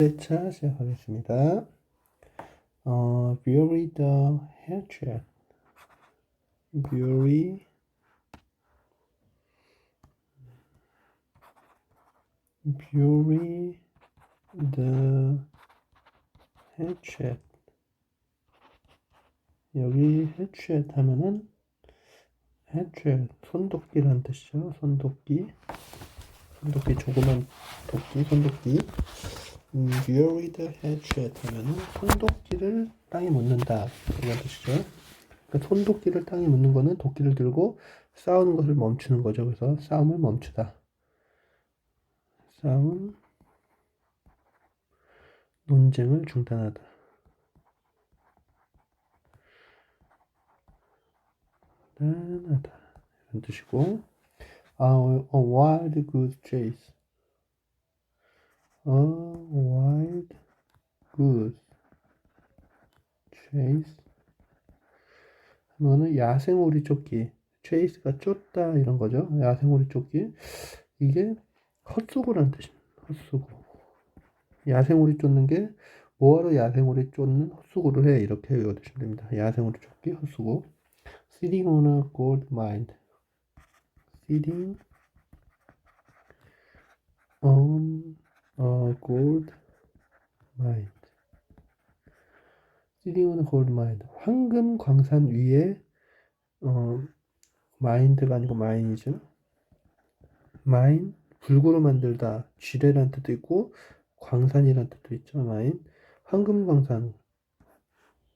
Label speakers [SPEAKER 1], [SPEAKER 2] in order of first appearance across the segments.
[SPEAKER 1] 차 시작하겠습니다. 어, bury the hatchet. bury bury the hatchet. 여기 hatchet 하면은 hatchet 손도끼라는 뜻이죠. 손도끼. 손도끼 조그만 도끼, 손도끼. 음, bury the hatchet 하면은 손도끼를 땅에 묻는다 이런 뜻이죠. 그러니까 손도끼를 땅에 묻는 거는 도끼를 들고 싸우는 것을 멈추는 거죠. 그래서 싸움을 멈추다. 싸움, 논쟁을 중단하다. 중단하다 이런 뜻이고, 아, a wild goose chase. A wild goose chase. 하면은 야생오리 쫓기 chase가 쫓다 이런 거죠. 야생오리 쫓기 이게 헛수고라는 뜻입니다 헛수고. 야생오리 쫓는 게 뭐하러 야생오리 쫓는 헛수고를 해? 이렇게 외워두시면 됩니다. 야생오리 쫓기 헛수고. Sitting on a gold mine. Sitting on 어, gold mine. sitting on gold mine. 황금 광산 위에 어, 마인드가 아니고 마인이죠. 마인 불구로 만들다. 쥐레란 뜻도 있고 광산이란 뜻도 있죠. 마인. 황금 광산.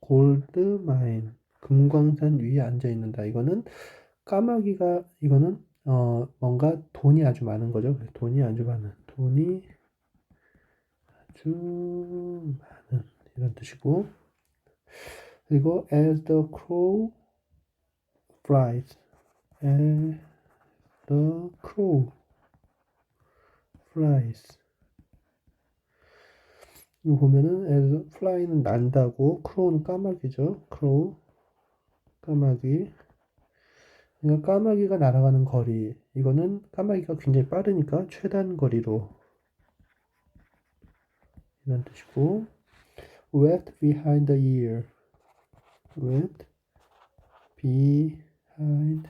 [SPEAKER 1] 골드 마인. 금광산 위에 앉아 있는다. 이거는 까마귀가 이거는 어 뭔가 돈이 아주 많은 거죠. 돈이 아주 많은 돈이 아주 많은 이런 뜻이고 그리고 as the crow flies as the crow flies. 이거 보면은 as fly는 난다고 crow는 까마귀죠. crow 까마귀. 그러니까 까마귀가 날아가는 거리 이거는 까마귀가 굉장히 빠르니까 최단 거리로 이런 뜻이고 wet behind the ear. wet behind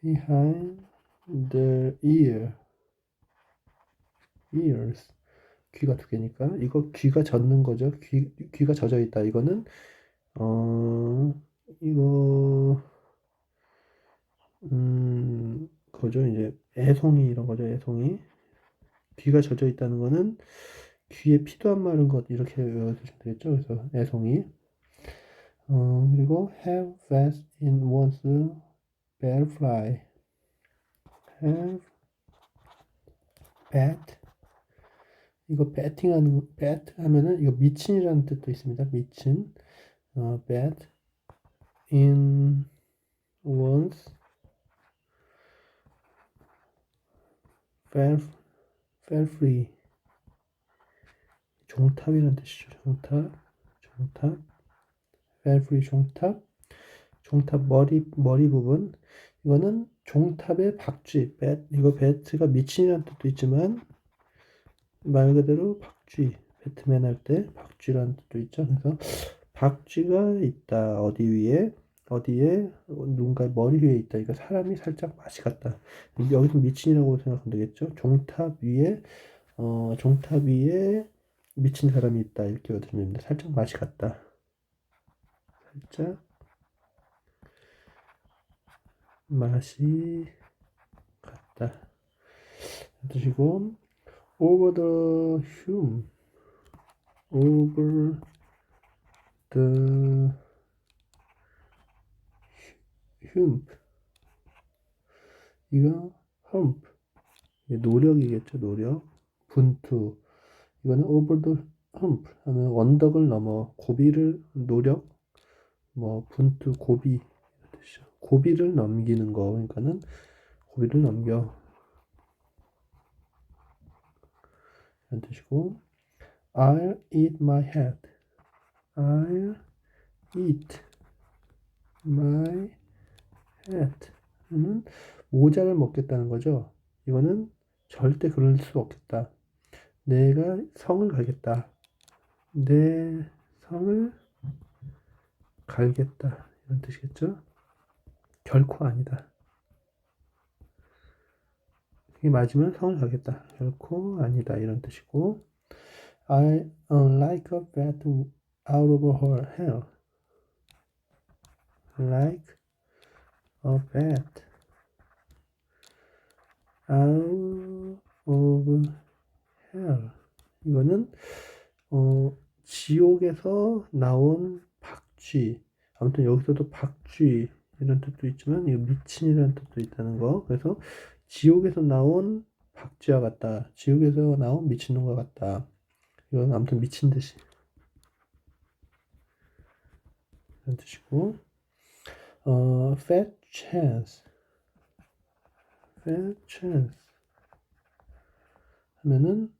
[SPEAKER 1] behind the ear. ears. 귀가 두 개니까. 이거 귀가 젖는 거죠. 귀, 귀가 젖어 있다. 이거는 어 이거 음 그거죠. 이제 애송이 이런 거죠. 애송이 귀가 젖어 있다는 거는 귀에 피도 안 마른 것 이렇게 외워두시면 되겠죠. 그래서 애송이 어, 그리고 have fast in one's bear fly have bet 이거 betting 하는 bet 하면은 이거 미친이라는 뜻도 있습니다. 미친 어, bet in one's fell free. 종탑이라는 뜻이죠. 종탑, 종탑, fell free 종탑, 종탑 머리 머리 부분. 이거는 종탑의 박쥐, 뱃 이거 배트가 미친이라는 뜻도 있지만 말 그대로 박쥐, 배트맨 할 때 박쥐라는 뜻도 있죠. 그래서 박쥐가 있다. 어디 위에 어디에 누군가의 머리 위에 있다. 그러니까 사람이 살짝 맛이 갔다. 여기서 미친이라고 생각하면 되겠죠. 종탑 위에 어, 종탑 위에 미친 사람이 있다. 이렇게 됩니다. 살짝 맛이 갔다. 살짝 맛이 갔다. 드시고 over the hume over the hump 이거 hump 노력이겠죠 노력. 분투. 이거는 over the hump 하면 언덕을 넘어 고비를 노력 뭐 분투 고비 고비를 넘기는 거. 그러니까는 고비를 넘겨. 이런 뜻이고 I'll eat my hat I'll eat my hat는 모자를 먹겠다는 거죠. 이거는 절대 그럴 수 없겠다. 내가 성을 갈겠다. 내 성을 갈겠다. 이런 뜻이겠죠? 결코 아니다. 이게 맞으면 성을 가겠다. 결코 아니다. 이런 뜻이고 I like a bat out of her hair. Like a bat out of hell. 이거는 어, 지옥에서 나온 박쥐. 아무튼 여기서도 박쥐 이런 뜻도 있지만 이거 미친이라는 뜻도 있다는 거. 그래서 지옥에서 나온 박쥐와 같다. 지옥에서 나온 미친놈과 같다. 이건 아무튼 미친 듯이 이런 뜻이고 어, fat chance. Fat chance. 하면은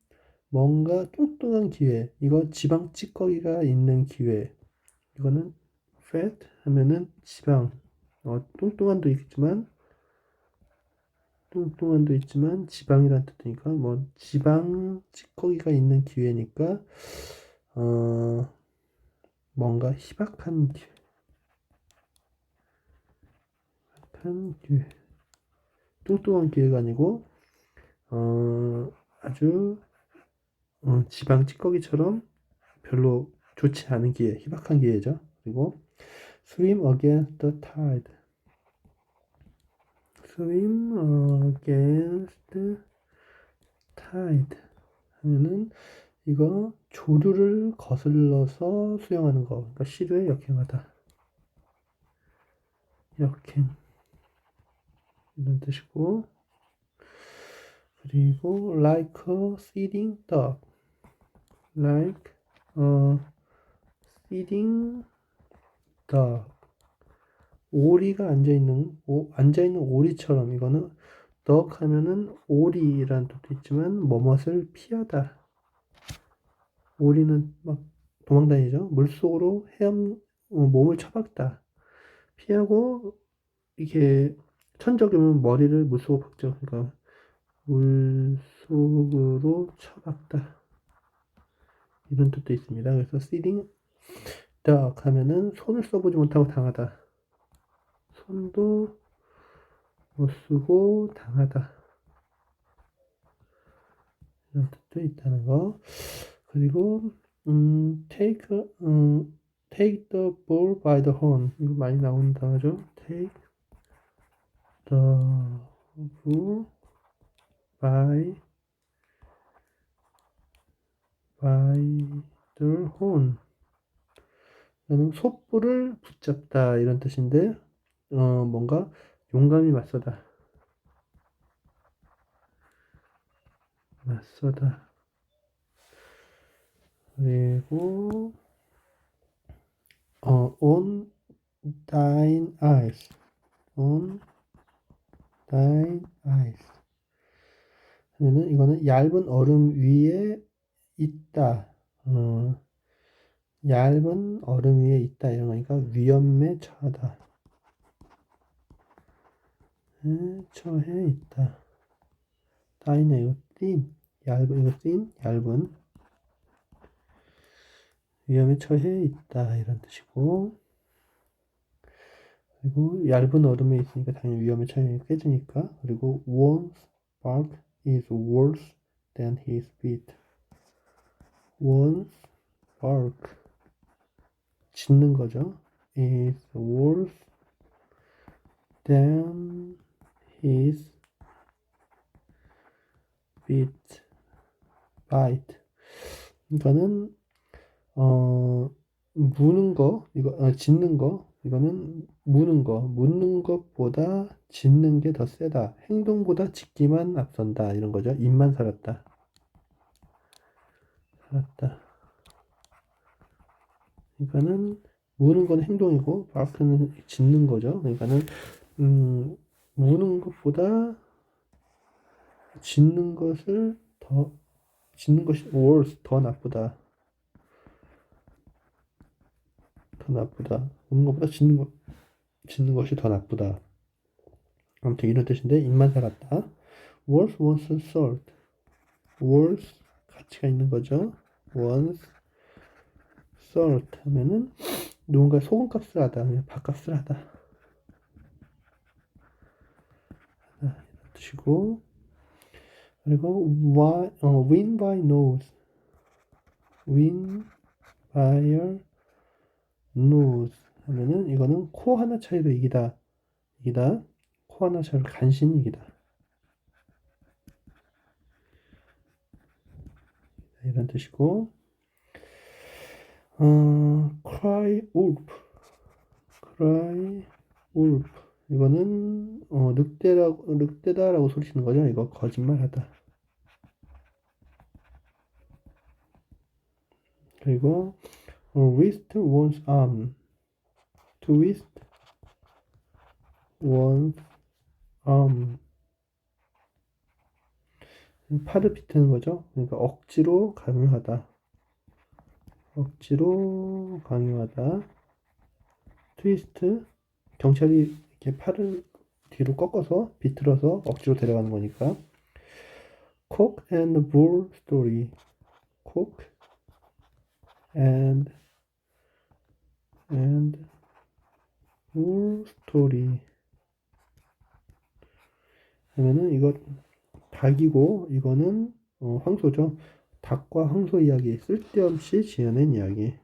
[SPEAKER 1] 뭔가 뚱뚱한 기회. 이거 지방 찌꺼기가 있는 기회. 이거는 fat 하면은 지방. 어, 뚱뚱한도 있지만 뚱뚱한도 있지만 지방이란 뜻이니까 뭐 지방 찌꺼기가 있는 기회니까 어 뭔가 희박한 기회 희박 한 기회 뚱뚱한 기회가 아니고 어 아주 어, 지방 찌꺼기처럼 별로 좋지 않은 기회 희박한 기회죠 그리고 swim against the tide swim against tide 하면은 이거 조류를 거슬러서 수영하는 거. 그러니까 시류에 역행하다. 역행. 이런 뜻이고. 그리고 like a sitting duck. like a sitting duck. 오리가 앉아 있는 앉아 있는 오리처럼 이거는 duck 하면은 오리라는 뜻도 있지만 뭐뭇을 피하다. 오리는 막 도망다니죠. 물속으로 헤엄 어, 몸을 처박다. 피하고 이렇게 천적이면 머리를 물속으로 박죠. 그러니까 물속으로 처박다. 이런 뜻도 있습니다. 그래서 sitting duck 하면은 손을 써보지 못하고 당하다. 손도 못 쓰고 당하다. 이런 뜻도 있다는 거. 그리고 음, take 음, take the bull by the horn 이거 많이 나온다 하죠. take by by the horn 나는 솥불을 붙잡다 이런 뜻인데 어, 뭔가 용감히 맞서다. 맞서다. 그리고 어, on thine eyes. on thine eyes. 하면은 이거는 얇은 얼음 위에 있다. 어, 얇은 얼음 위에 있다 이런 거니까 위험에 처하다. 에 처해 있다. 다이네 이거 씬 얇은 이거 씬 얇은 위험에 처해 있다 이런 뜻이고 그리고 얇은 얼음에 있으니까 당연히 위험에 처해 깨지니까 그리고 one's bark is worse than his beat one's bark 짖는 거죠 is worse than his bit bite 이거는 어 무는 거 이거 어, 짖는 거 이거는 무는 거 묻는 것보다 짖는 게 더 세다. 행동보다 짖기만 앞선다. 이런 거죠. 입만 살았다. 살았다. 그러니까는 무는 건 행동이고 바크는 짖는 거죠. 그러니까는 음 무는 것보다 짓는 것을 더 짓는 것이 worse 더 나쁘다. 더 나쁘다. 무는 것보다 짓는 것 짓는 것이 더 나쁘다. 아무튼 이런 뜻인데 입만 살았다. worse was salt. worse 가치가 있는 거죠. once thought 하면은 누군가 소금값을 하다, 밥값을 하다. 뜻이고 그리고 why, 어, win by nose, win by your nose 하면은 이거는 코 하나 차이로 이기다, 이기다, 코 하나 차이로 간신히 이기다. 이런 뜻이고 어, cry wolf, cry wolf 이거는 어, 늑대라고 늑대다라고 소리치는 거죠. 이거 거짓말하다. 그리고 어, wrist one's arm, twist one's arm 팔을 비트는 거죠. 그러니까 억지로 강요하다. 억지로 강요하다. 트위스트 경찰이 이렇게 팔을 뒤로 꺾어서 비틀어서 억지로 데려가는 거니까. Cock and bull story. Cock and and bull story. 하면은 이거 닭이고 이거는 어, 황소죠. 닭과 황소 이야기 쓸데없이 지어낸 이야기.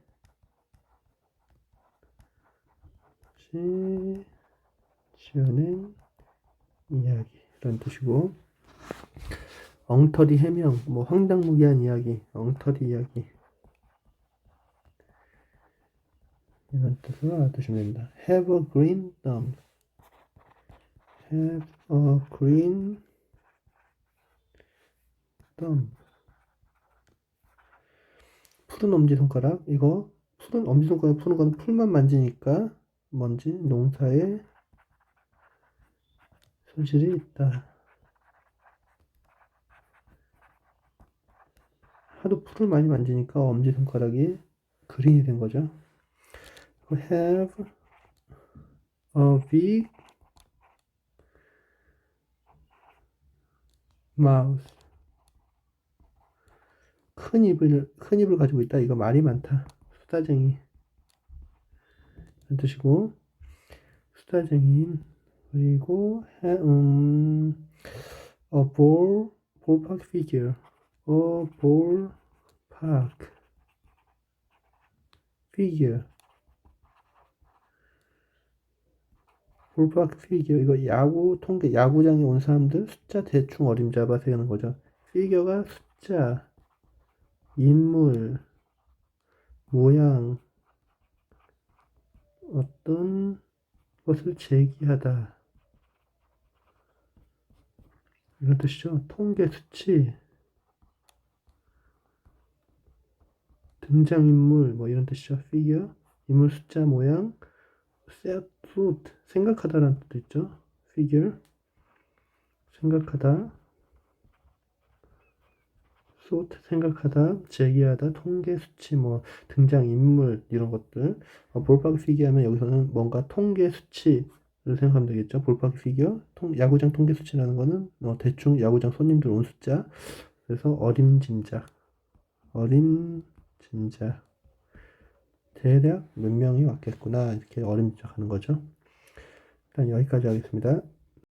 [SPEAKER 1] 시 지어낸 이야기 이런 뜻이고 엉터리 해명 뭐 황당무계한 이야기 엉터리 이야기 이런 뜻으로 알아두시면 됩니다. Have a green thumb. Have a green thumb. 푸른 엄지손가락 이거 푸른 엄지손가락 푸는 건 풀만 만지니까 뭔지 농사에 소질이 있다. 하도 풀을 많이 만지니까 엄지손가락이 그린이 된 거죠. 그리고 have a big mouth. 큰 입을 큰 입을 가지고 있다. 이거 말이 많다. 수다쟁이. 이런 뜻이고 수다쟁이인 그리고 해, 음, a ball ballpark figure, a ballpark figure, ballpark figure 이거 야구 통계 야구장에 온 사람들 숫자 대충 어림잡아 세우는 거죠. 피겨가 숫자 인물, 모양, 어떤 것을 제기하다. 이런 뜻이죠. 통계 수치, 등장인물, 뭐 이런 뜻이죠. figure, 인물 숫자, 모양, foot, 생각하다라는 뜻도 있죠. figure, 생각하다. 소트 생각하다, 제기하다, 통계 수치, 뭐 등장 인물 이런 것들. 어, 볼박 피기어 하면 여기서는 뭔가 통계 수치를 생각하면 되겠죠. 볼박 피기어, 통, 야구장 통계 수치라는 거는 어, 대충 야구장 손님들 온 숫자. 그래서 어림짐작, 어림짐작. 대략 몇 명이 왔겠구나 이렇게 어림짐작하는 거죠. 일단 여기까지 하겠습니다.